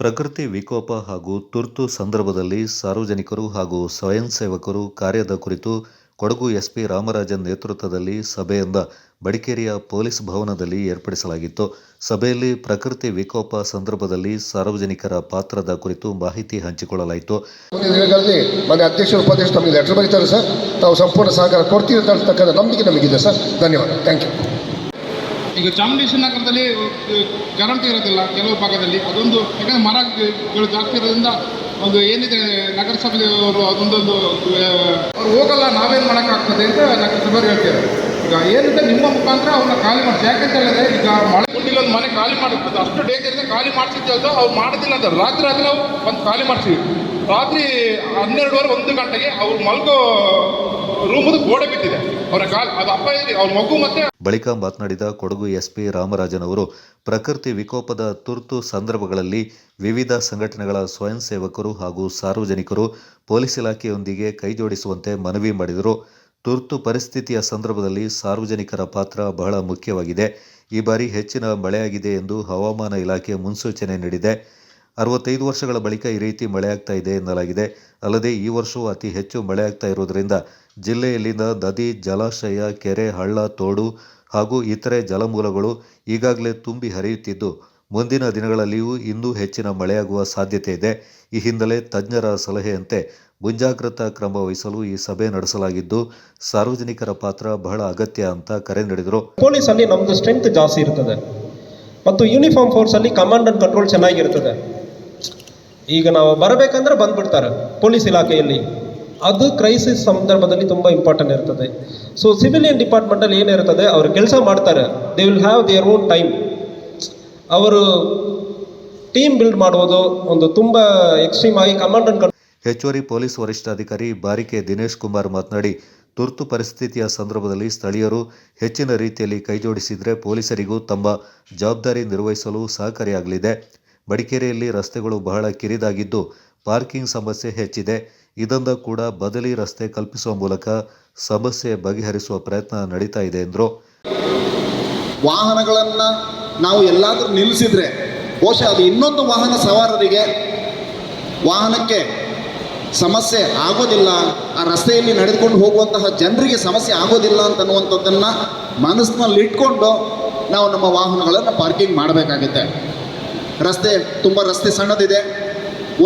ಪ್ರಕೃತಿ ವಿಕೋಪ ಹಾಗೂ ತುರ್ತು ಸಂದರ್ಭದಲ್ಲಿ ಸಾರ್ವಜನಿಕರು ಹಾಗೂ ಸ್ವಯಂ ಸೇವಕರು ಕಾರ್ಯದ ಕುರಿತು ಕೊಡಗು ಎಸ್ಪಿ ರಾಮರಾಜನ್ ನೇತೃತ್ವದಲ್ಲಿ ಸಭೆಯಿಂದ ಬಡಿಕೇರಿಯ ಪೊಲೀಸ್ ಭವನದಲ್ಲಿ ಏರ್ಪಡಿಸಲಾಗಿತ್ತು. ಸಭೆಯಲ್ಲಿ ಪ್ರಕೃತಿ ವಿಕೋಪ ಸಂದರ್ಭದಲ್ಲಿ ಸಾರ್ವಜನಿಕರ ಪಾತ್ರದ ಕುರಿತು ಮಾಹಿತಿ ಹಂಚಿಕೊಳ್ಳಲಾಯಿತು. ಅಧ್ಯಕ್ಷರು ಸರ್. ತಾವು ಸಂಪೂರ್ಣ ಸಹಕಾರ ಕೊಡ್ತೀವಿ ನಂಬಿಕೆ ನಮಗಿದೆ ಸರ್. ಧನ್ಯವಾದ. ಥ್ಯಾಂಕ್ ಯು ಈಗ ಚಾಮುಂಡೇಶ್ವರಿ ನಗರದಲ್ಲಿ ಕರೆಂಟ್ ಇರೋದಿಲ್ಲ ಕೆಲವು ಭಾಗದಲ್ಲಿ. ಅದೊಂದು, ಯಾಕಂದರೆ ಮರಗಳು ಜಾಸ್ತಿ ಇರೋದ್ರಿಂದ ಒಂದು ಏನಿದೆ ನಗರಸಭೆಯವರು ಅದೊಂದೊಂದು ಅವ್ರು ಹೋಗಲ್ಲ, ನಾವೇನು ಮಾಡೋಕ್ಕಾಗ್ತದೆ ಅಂತ ನಗರಸಭೆಯವ್ರು ಹೇಳ್ತಾರೆ ಈಗ ಏನಿದೆ, ನಿಮ್ಮ ಮುಖಾಂತರ ಅವ್ರನ್ನ ಖಾಲಿ ಮಾಡಿಸಿ. ಯಾಕಂತ ಹೇಳಿದ್ರೆ, ಈಗ ಮಳೆ ಒಂದು ಮನೆ ಖಾಲಿ ಮಾಡಿಸ್ಬೋದು ಅಷ್ಟು ಡೇಂಜರ್ ಇದೆ, ಖಾಲಿ ಮಾಡಿಸಿದ್ದೆ ಅದು, ಅವ್ರು ಮಾಡೋದಿಲ್ಲ ಅಂತ ರಾತ್ರಿ ಆದರೆ ಬಂದು ಖಾಲಿ ಮಾಡಿಸಿವಿ ರಾತ್ರಿ ಹನ್ನೆರಡುವರೆ ಒಂದು ಗಂಟೆಗೆ ಅವ್ರು ಮಲ್ಗೋ ರೂಮದು ಗೋಡೆ ಬಿದ್ದಿದೆ. ಅವರ ಕಾಲ್, ಅದು ಅಪ್ಪ ಇದೆ ಅವ್ರ ಮಗು ಮತ್ತೆ ಬಳಿಕ ಮಾತನಾಡಿದ ಕೊಡಗು ಎಸ್ಪಿ ರಾಮರಾಜನ್ ಅವರು ಪ್ರಕೃತಿ ವಿಕೋಪದ ತುರ್ತು ಸಂದರ್ಭಗಳಲ್ಲಿ ವಿವಿಧ ಸಂಘಟನೆಗಳ ಸ್ವಯಂ ಸೇವಕರು ಹಾಗೂ ಸಾರ್ವಜನಿಕರು ಪೊಲೀಸ್ ಇಲಾಖೆಯೊಂದಿಗೆ ಕೈಜೋಡಿಸುವಂತೆ ಮನವಿ ಮಾಡಿದರು. ತುರ್ತು ಪರಿಸ್ಥಿತಿಯ ಸಂದರ್ಭದಲ್ಲಿ ಸಾರ್ವಜನಿಕರ ಪಾತ್ರ ಬಹಳ ಮುಖ್ಯವಾಗಿದೆ. ಈ ಬಾರಿ ಹೆಚ್ಚಿನ ಮಳೆಯಾಗಿದೆ ಎಂದು ಹವಾಮಾನ ಇಲಾಖೆ ಮುನ್ಸೂಚನೆ ನೀಡಿದೆ. ಅರವತ್ತೈದು ವರ್ಷಗಳ ಬಳಿಕ ಈ ರೀತಿ ಮಳೆಯಾಗ್ತಾ ಇದೆ ಎನ್ನಲಾಗಿದೆ. ಅಲ್ಲದೆ ಈ ವರ್ಷವೂ ಅತಿ ಹೆಚ್ಚು ಮಳೆಯಾಗ್ತಾ ಇರುವುದರಿಂದ ಜಿಲ್ಲೆಯಲ್ಲಿನ ನದಿ, ಜಲಾಶಯ, ಕೆರೆ, ಹಳ್ಳ, ತೋಡು ಹಾಗೂ ಇತರೆ ಜಲಮೂಲಗಳು ಈಗಾಗಲೇ ತುಂಬಿ ಹರಿಯುತ್ತಿದ್ದು, ಮುಂದಿನ ದಿನಗಳಲ್ಲಿಯೂ ಇನ್ನೂ ಹೆಚ್ಚಿನ ಮಳೆಯಾಗುವ ಸಾಧ್ಯತೆ ಇದೆ. ಈ ಹಿನ್ನೆಲೆ ತಜ್ಞರ ಸಲಹೆಯಂತೆ ಮುಂಜಾಗ್ರತಾ ಕ್ರಮ ವಹಿಸಲು ಈ ಸಭೆ ನಡೆಸಲಾಗಿದ್ದು, ಸಾರ್ವಜನಿಕರ ಪಾತ್ರ ಬಹಳ ಅಗತ್ಯ ಅಂತ ಕರೆ ನೀಡಿದರು. ಪೊಲೀಸಲ್ಲಿ ನಮ್ಮದು ಸ್ಟ್ರೆಂತ್ ಜಾಸ್ತಿ ಇರ್ತದೆ. ಮತ್ತು ಯೂನಿಫಾರ್ಮ್ ಫೋರ್ಸಲ್ಲಿ ಕಮಾಂಡ್ ಆ್ಯಂಡ್ ಕಂಟ್ರೋಲ್ ಚೆನ್ನಾಗಿರ್ತದೆ. ಈಗ ನಾವು ಬರಬೇಕಂದ್ರೆ ಬಂದ್ಬಿಡ್ತಾರೆ ಪೊಲೀಸ್ ಇಲಾಖೆಯಲ್ಲಿ. ಅದು ಕ್ರೈಸಿಸ್ ಸಂದರ್ಭದಲ್ಲಿ ತುಂಬ ಇಂಪಾರ್ಟೆಂಟ್ ಇರ್ತದೆ. ಸೊ ಸಿವಿಲಿಯನ್ ಡಿಪಾರ್ಟ್ಮೆಂಟಲ್ಲಿ ಏನಿರ್ತದೆ ಅವರು ಕೆಲಸ ಮಾಡ್ತಾರೆ. They will have their own time ಅವರು ಟೀಮ್ ಬಿಲ್ಡ್ ಮಾಡುವುದು ಒಂದು ತುಂಬ ಎಕ್ಸ್ಟ್ರೀಮ್ ಆಗಿ ಕಮಾಂಡ್ ಅಂಡ್ ಹೆಚ್ಚುವರಿ ಪೊಲೀಸ್ ವರಿಷ್ಠಾಧಿಕಾರಿ ಬಾರಿಕೆ ದಿನೇಶ್ ಕುಮಾರ್ ಮಾತನಾಡಿ, ತುರ್ತು ಪರಿಸ್ಥಿತಿಯ ಸಂದರ್ಭದಲ್ಲಿ ಸ್ಥಳೀಯರು ಹೆಚ್ಚಿನ ರೀತಿಯಲ್ಲಿ ಕೈಜೋಡಿಸಿದರೆ ಪೊಲೀಸರಿಗೂ ತಮ್ಮ ಜವಾಬ್ದಾರಿ ನಿರ್ವಹಿಸಲು ಸಹಕಾರಿಯಾಗಲಿದೆ. ಬಡಿಕೇರಿಯಲ್ಲಿ ರಸ್ತೆಗಳು ಬಹಳ ಕಿರಿದಾಗಿದ್ದು ಪಾರ್ಕಿಂಗ್ ಸಮಸ್ಯೆ ಹೆಚ್ಚಿದೆ. ಇದರಿಂದ ಕೂಡ ಬದಲಿ ರಸ್ತೆ ಕಲ್ಪಿಸುವ ಮೂಲಕ ಸಮಸ್ಯೆ ಬಗೆಹರಿಸುವ ಪ್ರಯತ್ನ ನಡೀತಾ ಇದೆ ಎಂದರು. ವಾಹನಗಳನ್ನು ನಾವು ಎಲ್ಲಾದರೂ ನಿಲ್ಲಿಸಿದ್ರೆ ಬಹುಶಃ ಅದು ಇನ್ನೊಂದು ವಾಹನ ಸವಾರರಿಗೆ ವಾಹನಕ್ಕೆ ಸಮಸ್ಯೆ ಆಗೋದಿಲ್ಲ. ಆ ರಸ್ತೆಯಲ್ಲಿ ನಡೆದುಕೊಂಡು ಹೋಗುವಂತಹ ಜನರಿಗೆ ಸಮಸ್ಯೆ ಆಗೋದಿಲ್ಲ ಅಂತನ್ನುವಂಥದ್ದನ್ನು ಮನಸ್ಸಿನಲ್ಲಿ ಇಟ್ಕೊಂಡು ನಾವು ನಮ್ಮ ವಾಹನಗಳನ್ನು ಪಾರ್ಕಿಂಗ್ ಮಾಡಬೇಕಾಗುತ್ತೆ. ರಸ್ತೆ, ತುಂಬ ರಸ್ತೆ ಸಣ್ಣದಿದೆ.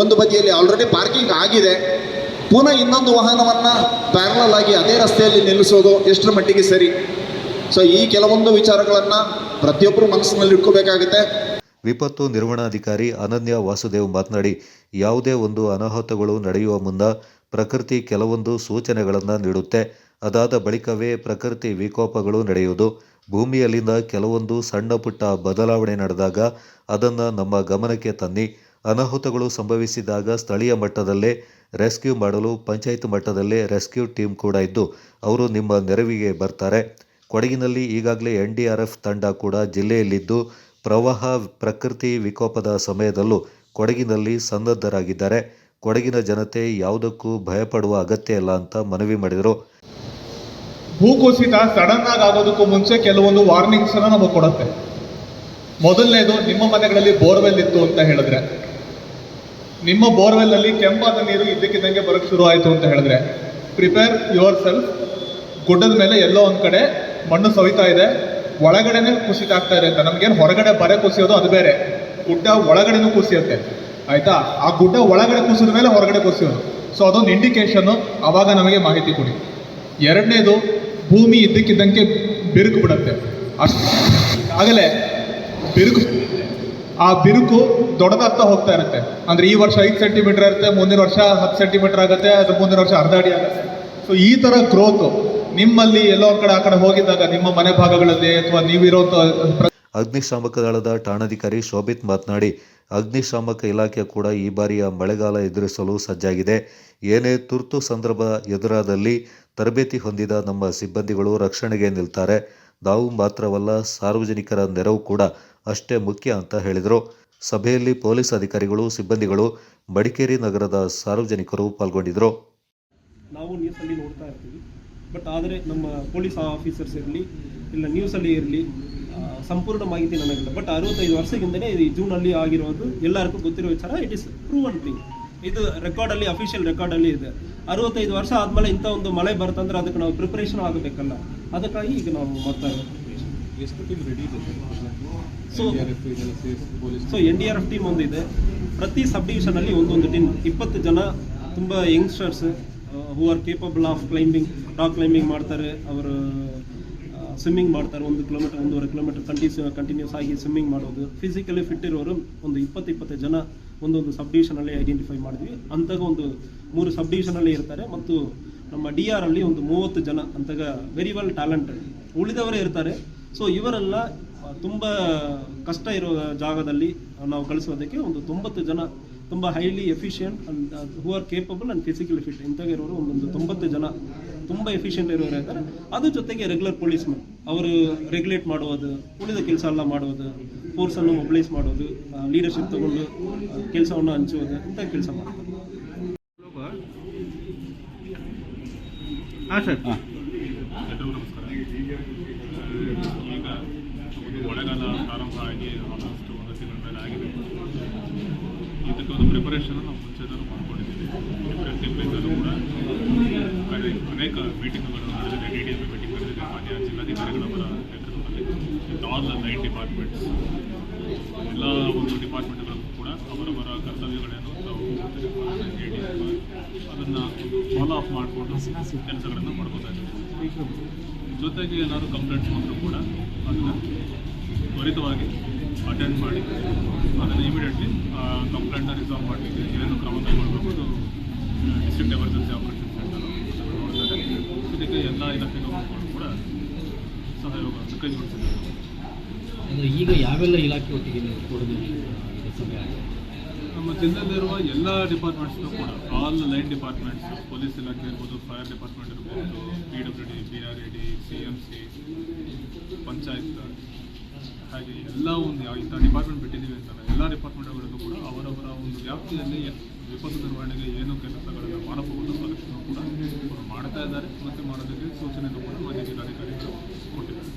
ಒಂದು ಬದಿಯಲ್ಲಿ ಆಲ್ರೆಡಿ ಪಾರ್ಕಿಂಗ್ ಆಗಿದೆ. ಪುನಃ ಇನ್ನೊಂದು ವಾಹನವನ್ನು ಪ್ಯಾರಲಲ್ ಆಗಿ ಅದೇ ರಸ್ತೆಯಲ್ಲಿ ನಿಲ್ಲಿಸೋದು ಎಷ್ಟರ ಮಟ್ಟಿಗೆ ಸರಿ? ಸೊ ಈ ಕೆಲವೊಂದು ವಿಚಾರಗಳನ್ನು ಪ್ರತಿಯೊಬ್ಬರು ಮನಸ್ಸಿನಲ್ಲಿ ಇಟ್ಕೋಬೇಕಾಗುತ್ತೆ. ವಿಪತ್ತು ನಿರ್ವಹಣಾಧಿಕಾರಿ ಅನನ್ಯ ವಾಸುದೇವ್ ಮಾತನಾಡಿ, ಯಾವುದೇ ಒಂದು ಅನಾಹುತಗಳು ನಡೆಯುವ ಮುನ್ನ ಪ್ರಕೃತಿ ಕೆಲವೊಂದು ಸೂಚನೆಗಳನ್ನು ನೀಡುತ್ತೆ. ಅದಾದ ಬಳಿಕವೇ ಪ್ರಕೃತಿ ವಿಕೋಪಗಳು ನಡೆಯುವುದು. ಭೂಮಿಯಲ್ಲಿನ ಕೆಲವೊಂದು ಸಣ್ಣ ಪುಟ್ಟ ಬದಲಾವಣೆ ನಡೆದಾಗ ಅದನ್ನು ನಮ್ಮ ಗಮನಕ್ಕೆ ತನ್ನಿ. ಅನಾಹುತಗಳು ಸಂಭವಿಸಿದಾಗ ಸ್ಥಳೀಯ ಮಟ್ಟದಲ್ಲೇ ರೆಸ್ಕ್ಯೂ ಮಾಡಲು ಪಂಚಾಯತ್ ಮಟ್ಟದಲ್ಲೇ ರೆಸ್ಕ್ಯೂ ಟೀಮ್ ಕೂಡ ಇದ್ದು, ಅವರು ನಿಮ್ಮ ನೆರವಿಗೆ ಬರ್ತಾರೆ. ಕೊಡಗಿನಲ್ಲಿ ಈಗಾಗಲೇ ಎನ್ ಡಿ ಆರ್ ಎಫ್ ತಂಡ ಕೂಡ ಜಿಲ್ಲೆಯಲ್ಲಿದ್ದು, ಪ್ರವಾಹ ಪ್ರಕೃತಿ ವಿಕೋಪದ ಸಮಯದಲ್ಲೂ ಕೊಡಗಿನಲ್ಲಿ ಸನ್ನದ್ಧರಾಗಿದ್ದಾರೆ. ಕೊಡಗಿನ ಜನತೆ ಯಾವುದಕ್ಕೂ ಭಯಪಡುವ ಅಗತ್ಯ ಇಲ್ಲ ಅಂತ ಮನವಿ ಮಾಡಿದರು. ಭೂಕುಸಿತ ಸಡನ್ ಆಗಿ ಆಗೋದಕ್ಕೂ ಮುಂಚೆ ಕೆಲವೊಂದು ವಾರ್ನಿಂಗ್ಸ್ ಅನ್ನ ನಮಗೆ ಕೊಡುತ್ತೆ. ಮೊದಲನೇದು ನಿಮ್ಮ ಮನೆಗಳಲ್ಲಿ ಬೋರ್ವೆಲ್ ಇತ್ತು ಅಂತ ಹೇಳಿದ್ರೆ. ನಿಮ್ಮ ಬೋರ್ವೆಲ್ ಅಲ್ಲಿ ಕೆಂಪಾದ ನೀರು ಇದ್ದಕ್ಕಿದ್ದಂಗೆ ಬರಕ್ ಶುರು ಆಯ್ತು ಅಂತ ಹೇಳಿದ್ರೆ. ಪ್ರಿಪೇರ್ ಯುವರ್ ಸೆಲ್ಫ್ ಗುಡ್ಡದ ಮೇಲೆ ಎಲ್ಲೋ ಒಂದ್ ಕಡೆ ಮಣ್ಣು ಸವಿತಾ ಇದೆ. ಒಳಗಡೆನೆ ಕುಸಿತ ಆಗ್ತಾ ಇದೆ ಅಂತ. ನಮ್ಗೇನು ಹೊರಗಡೆ ಬರೆ ಕುಸಿಯೋದು ಅದು ಬೇರೆ. ಗುಡ್ಡ ಒಳಗಡೆನೂ ಕುಸಿಯುತ್ತೆ. ಆಯ್ತಾ? ಆ ಗುಡ್ಡ ಒಳಗಡೆ ಕುಸಿದ ಮೇಲೆ ಹೊರಗಡೆ ಕುಸಿಯೋದು. ಸೊ ಅದೊಂದು ಇಂಡಿಕೇಶನ್ ಅವಾಗ ನಮಗೆ ಮಾಹಿತಿ ಕೊಡಿ. ಎರಡನೇದು ಭೂಮಿ ಇದ್ದಕ್ಕಿದ್ದಂಗೆ ಬಿರುಕು ಬಿಡುತ್ತೆ. ಅಷ್ಟು ಆಗಲೇ ಬಿರುಕು. ಆ ಬಿರುಕು ದೊಡ್ಡದಾಗ್ತಾ ಹೋಗ್ತಾ ಇರುತ್ತೆ. ಅಂದ್ರೆ ಈ ವರ್ಷ ಐದು ಸೆಂಟಿಮೀಟರ್ ಇರುತ್ತೆ, ಮುಂದಿನ ವರ್ಷ ಹತ್ತು ಸೆಂಟಿಮೀಟರ್ ಆಗುತ್ತೆ, ಅದ್ರ ಮುಂದಿನ ವರ್ಷ ಅರ್ಧ ಅಡಿ ಆಗುತ್ತೆ. ಸೊ ಈ ತರ ಗ್ರೋತ್ ನಿಮ್ಮಲ್ಲಿ ಎಲ್ಲೋ ಕಡೆ ಆ ಕಡೆ ಹೋಗಿದ್ದಾಗ, ನಿಮ್ಮ ಮನೆ ಭಾಗಗಳಲ್ಲಿ ಅಥವಾ ನೀವಿರೋ ಅಗ್ನಿಶಾಮಕ ದಳದ ಠಾಣಾಧಿಕಾರಿ ಶೋಭಿತ್ ಮಾತನಾಡಿ ಅಗ್ನಿಶಾಮಕ ಇಲಾಖೆ ಕೂಡ ಈ ಬಾರಿಯ ಮಳೆಗಾಲ ಎದುರಿಸಲು ಸಜ್ಜಾಗಿದೆ. ಏನೇ ತುರ್ತು ಸಂದರ್ಭ ಎದುರಾದಲ್ಲಿ ತರಬೇತಿ ಹೊಂದಿದ ನಮ್ಮ ಸಿಬ್ಬಂದಿಗಳು ರಕ್ಷಣೆಗೆ ನಿಲ್ತಾರೆ. ನಾವು ಮಾತ್ರವಲ್ಲ, ಸಾರ್ವಜನಿಕರ ನೆರವು ಕೂಡ ಅಷ್ಟೇ ಮುಖ್ಯ ಅಂತ ಹೇಳಿದರು. ಸಭೆಯಲ್ಲಿ ಪೊಲೀಸ್ ಅಧಿಕಾರಿಗಳು, ಸಿಬ್ಬಂದಿಗಳು, ಮಡಿಕೇರಿ ನಗರದ ಸಾರ್ವಜನಿಕರು ಪಾಲ್ಗೊಂಡಿದ್ದರು. ನಾವು ನ್ಯೂಸಲ್ಲಿ ನೋಡ್ತಾ ಇರ್ತೀವಿ. ಬಟ್ ಆದರೆ ನಮ್ಮ ಪೊಲೀಸ್ ಆಫೀಸರ್ಸ್ ಇರಲಿ, ಇಲ್ಲ ನ್ಯೂಸಲ್ಲಿ ಇರಲಿ ಸಂಪೂರ್ಣ ಮಾಹಿತಿ ನನಗಿಲ್ಲ. ಬಟ್ ಅರವತ್ತೈದು ವರ್ಷದಿಂದಲೇ ಈ ಜೂನಲ್ಲಿ ಆಗಿರೋದು ಎಲ್ಲರಿಗೂ ಗೊತ್ತಿರೋ ವಿಚಾರ ಇಟ್ ಇಸ್ ಪ್ರೂವನ್ ಥಿಂಗ್ ಇದು ರೆಕಾರ್ಡಲ್ಲಿ ಅಫಿಷಿಯಲ್ ರೆಕಾರ್ಡಲ್ಲಿ ಇದೆ. ಅರವತ್ತೈದು ವರ್ಷ ಆದಮೇಲೆ ಇಂಥ ಒಂದು ಮಳೆ ಬರ್ತಂದ್ರೆ ಅದಕ್ಕೆ ನಾವು ಪ್ರಿಪ್ರೇಷನ್ ಆಗಬೇಕಲ್ಲ. ಅದಕ್ಕಾಗಿ ಈಗ ನಾವು ಮಾಡ್ತಾ ಇರೋದು. ಎಷ್ಟು ಟೀಮ್ ರೆಡಿ ಇದೆ? So so N D R F team ಒಂದಿದೆ. ಪ್ರತಿ ಸಬ್ ಡಿವಿಷನಲ್ಲಿ ಒಂದೊಂದು ಟೀಮ್ ಇಪ್ಪತ್ತು ಜನ ತುಂಬ youngsters who are capable of climbing rock climbing ಮಾಡ್ತಾರೆ. ಅವರು ಸ್ವಿಮ್ಮಿಂಗ್ ಮಾಡ್ತಾರೆ, ಒಂದು ಕಿಲೋಮೀಟರ್ ಒಂದೂವರೆ ಕಿಲೋಮೀಟರ್ ಕಂಟಿನ್ಯೂಸ್ ಕಂಟಿನ್ಯೂಸ್ ಆಗಿ ಸ್ವಿಮ್ಮಿಂಗ್ ಮಾಡೋದು. ಫಿಸಿಕಲಿ ಫಿಟ್ ಇರೋರು ಒಂದು ಇಪ್ಪತ್ತು ಇಪ್ಪತ್ತು ಜನ ಒಂದೊಂದು ಸಬ್ ಡಿವಿಷನಲ್ಲಿ ಐಡೆಂಟಿಫೈ ಮಾಡಿದ್ವಿ. ಅಂತಾಗ ಒಂದು ಮೂರು ಸಬ್ ಡಿವಿಷನಲ್ಲಿ ಇರ್ತಾರೆ ಮತ್ತು ನಮ್ಮ ಡಿ ಆರ್ ಅಲ್ಲಿ ಒಂದು ಮೂವತ್ತು ಜನ ಅಂತಾಗ ವೆರಿ ವೆಲ್ ಟ್ಯಾಲೆಂಟೆಡ್ ಉಳಿದವರೇ ಇರ್ತಾರೆ. ಸೊ ಇವರೆಲ್ಲ ತುಂಬ ಕಷ್ಟ ಇರೋ ಜಾಗದಲ್ಲಿ ನಾವು ಕಳಿಸೋದಕ್ಕೆ ಒಂದು ತೊಂಬತ್ತು ಜನ ತುಂಬ highly efficient and who are capable and physically fit ಇಂಥಗಿರೋರು ಒಂದೊಂದು ತೊಂಬತ್ತು ಜನ. ತುಂಬ ಎಫಿಷಿಯಂಟ್ ಇರೋರು ಇದ್ದಾರೆ ಅದ್ರ ಜೊತೆಗೆ ರೆಗ್ಯುಲರ್ ಪೊಲೀಸ್ಮನ್ ಅವರು ರೆಗ್ಯುಲೇಟ್ ಮಾಡುವುದು ಉಳಿದ ಕೆಲಸ ಎಲ್ಲ ಮಾಡುವುದು ಫೋರ್ಸನ್ನು ಮೊಬಿಲೈಸ್ ಮಾಡೋದು ಲೀಡರ್ಶಿಪ್ ತಗೊಂಡು ಕೆಲಸವನ್ನು ಹಂಚುವುದು ಅಂತ ಕೆಲಸ ಮಾಡ್ತಾರೆ. ಹಾಂ ಸರ್. ಈಗ ಒಂದು ಮಳೆಗಾಲ ಪ್ರಾರಂಭ ಆಗಿ ಆಲ್ಮೋಸ್ಟ್ ಒಂದು ತಿಂಗಳ ಮೇಲೆ ಆಗಿದೆ. ಇದಕ್ಕೆ ಒಂದು ಪ್ರಿಪರೇಷನ್ ನಾವು ಮುಂಚೆನೂ ಮಾಡ್ಕೊಂಡಿದ್ದೀವಿ ಡಿಫ್ರೆಂಟ್ ಕೂಡ ಹಾಗೆ ಅನೇಕ ಮೀಟಿಂಗ್ಗಳು ನಡೆದಿದೆ ಡಿ ಡಿ ಎಂ ಮೀಟಿಂಗ್ ನಡೆದಿದೆ, ಮಾನ್ಯ ಜಿಲ್ಲಾಧಿಕಾರಿಗಳವರ ನೇತೃತ್ವದಲ್ಲಿ ಆಲ್ ನೈನ್ ಡಿಪಾರ್ಟ್ಮೆಂಟ್ಸ್ ಎಲ್ಲ ಒಂದು ಡಿಪಾರ್ಟ್ಮೆಂಟ್ಗಳಿಗೂ ಕೂಡ ಅವರವರ ಕರ್ತವ್ಯಗಳೇನು ತಾವು ಹೇಳಿ ಅದನ್ನು ಫಾಲೋ ಅಪ್ ಮಾಡಿಕೊಂಡು ಕೆಲಸಗಳನ್ನು ಮಾಡ್ಬೋದಾಗಿದೆ ಜೊತೆಗೆ ಏನಾದರೂ ಕಂಪ್ಲೇಂಟ್ಸ್ ಬಂದರೂ ಕೂಡ ಅದನ್ನು ತ್ವರಿತವಾಗಿ ಅಟೆಂಡ್ ಮಾಡಿ, ಅದನ್ನು ಇಮಿಡಿಯೇಟ್ಲಿ ಕಂಪ್ಲೇಂಟನ್ನು ರಿಸಾಲ್ವ್ ಮಾಡಲಿಕ್ಕೆ ಏನೇನು ಕ್ರಮ ಕೈಗೊಳ್ಳಬೇಕು ಡಿಸ್ಟ್ರಿಕ್ಟ್ ಎಮರ್ಜೆನ್ಸಿ ಆಪರೇಷನ್ ಇದಕ್ಕೆ ಎಲ್ಲ ಇಲಾಖೆಗಳು ಕೂಡ ಸಹಯೋಗ ಅಂದರೆ ಈಗ ಯಾವೆಲ್ಲ ಇಲಾಖೆ ಒಟ್ಟಿಗೆ ಸಮಯ ನಮ್ಮ ಜಿಲ್ಲೆಯಲ್ಲಿರುವ ಎಲ್ಲ ಡಿಪಾರ್ಟ್ಮೆಂಟ್ಸ್ನೂ ಕೂಡ ಆಲ್ ಲೈನ್ ಡಿಪಾರ್ಟ್ಮೆಂಟ್ಸ್ ಪೊಲೀಸ್ ಇಲಾಖೆ ಇರ್ಬೋದು ಫೈರ್ ಡಿಪಾರ್ಟ್ಮೆಂಟ್ ಇರ್ಬೋದು P W D B R A D C M C panchayat ಹಾಗೆ ಎಲ್ಲ ಒಂದು ಯಾವ ಇಂಥ ಡಿಪಾರ್ಟ್ಮೆಂಟ್ ಬಿಟ್ಟಿದ್ದೀವಿ ಅಂತಲ್ಲ ಎಲ್ಲ ಡಿಪಾರ್ಟ್ಮೆಂಟ್ಗಳಿಗೂ ಕೂಡ ಅವರವರ ಒಂದು ವ್ಯಾಪ್ತಿಯಲ್ಲಿ ವಿಪತ್ತು ನಿರ್ವಹಣೆಗೆ ಏನು ಕೆಲಸಗಳನ್ನು ಮಾಡಬಹುದು ಅದನ್ನು ಕೂಡ ಅವರು ಮಾಡ್ತಾ ಇದ್ದಾರೆ ಮತ್ತು ಮಾಡೋದಕ್ಕೆ ಸೂಚನೆಯನ್ನು ಕೂಡ ಮಾನ್ಯ ಜಿಲ್ಲಾಧಿಕಾರಿಗಳು ಕೊಟ್ಟಿದ್ದಾರೆ.